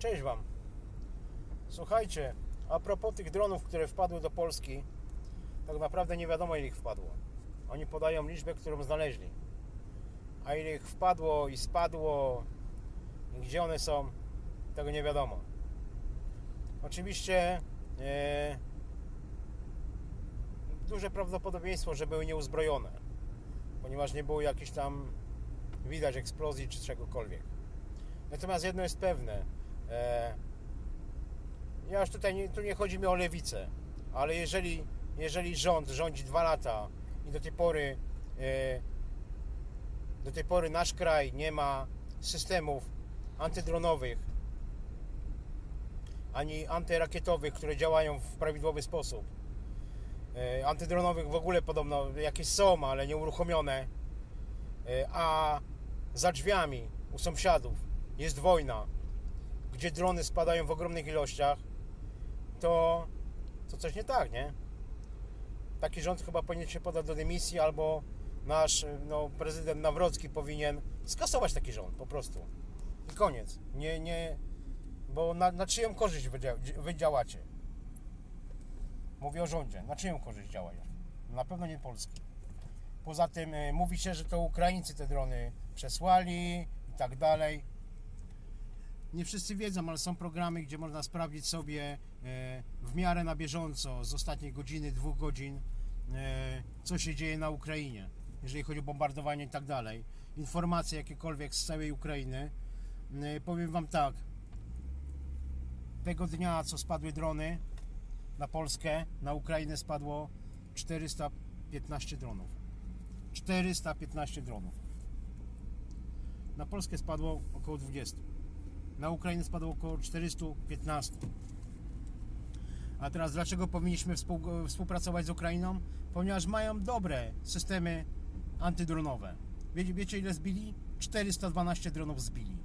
Cześć Wam. Słuchajcie, a propos tych dronów, które wpadły do Polski, tak naprawdę nie wiadomo ile ich wpadło. Oni podają liczbę, którą znaleźli. A ile ich wpadło i spadło, gdzie one są, tego nie wiadomo. Oczywiście e, duże prawdopodobieństwo, że były nieuzbrojone, ponieważ nie było jakichś tam widać eksplozji czy czegokolwiek. Natomiast jedno jest pewne. E, ja już tutaj nie, tu nie chodzi mi o lewicę, ale jeżeli, jeżeli rząd rządzi dwa lata i do tej pory e, do tej pory nasz kraj nie ma systemów antydronowych ani antyrakietowych, które działają w prawidłowy sposób. E, Antydronowych w ogóle podobno jakieś są, ale nieuruchomione. A za drzwiami u sąsiadów jest wojna, gdzie drony spadają w ogromnych ilościach, to, to coś nie tak, nie? Taki rząd chyba powinien się podać do dymisji, albo nasz no, prezydent Nawrocki powinien skasować taki rząd po prostu. I koniec. Nie, nie, bo na, na czyją korzyść wy, wy działacie? Mówię o rządzie. Na czyją korzyść działają? Na pewno nie Polski. Poza tym y, mówi się, że to Ukraińcy te drony przesłali i tak dalej. Nie wszyscy wiedzą, ale są programy, gdzie można sprawdzić sobie e, w miarę na bieżąco z ostatniej godziny, dwóch godzin, e, co się dzieje na Ukrainie, jeżeli chodzi o bombardowanie i tak dalej. Informacje jakiekolwiek z całej Ukrainy. E, Powiem Wam tak, tego dnia, co spadły drony na Polskę, na Ukrainę spadło 415 dronów. 415 dronów. Na Polskę spadło około 20. Na Ukrainę spadło około 415. A teraz dlaczego powinniśmy współ, współpracować z Ukrainą? Ponieważ mają dobre systemy antydronowe. Wiecie, wiecie ile zbili? 412 dronów zbili.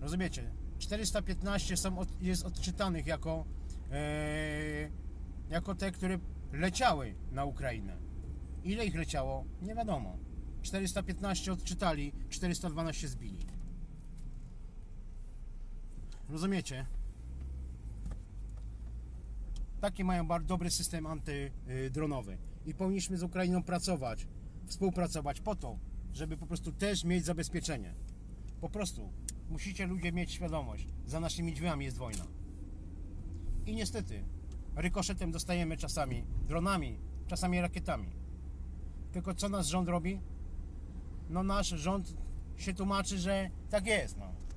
Rozumiecie? 415 są od, jest odczytanych jako, e, jako te, które leciały na Ukrainę. Ile ich leciało? Nie wiadomo. 415 odczytali, 412 zbili. Rozumiecie? Taki mają bardzo dobry system antydronowy i powinniśmy z Ukrainą pracować, współpracować po to, żeby po prostu też mieć zabezpieczenie. Po prostu musicie ludzie mieć świadomość, za naszymi drzwiami jest wojna. I niestety, rykoszetem dostajemy czasami dronami, czasami rakietami. Tylko co nasz rząd robi? No nasz rząd się tłumaczy, że tak jest, no.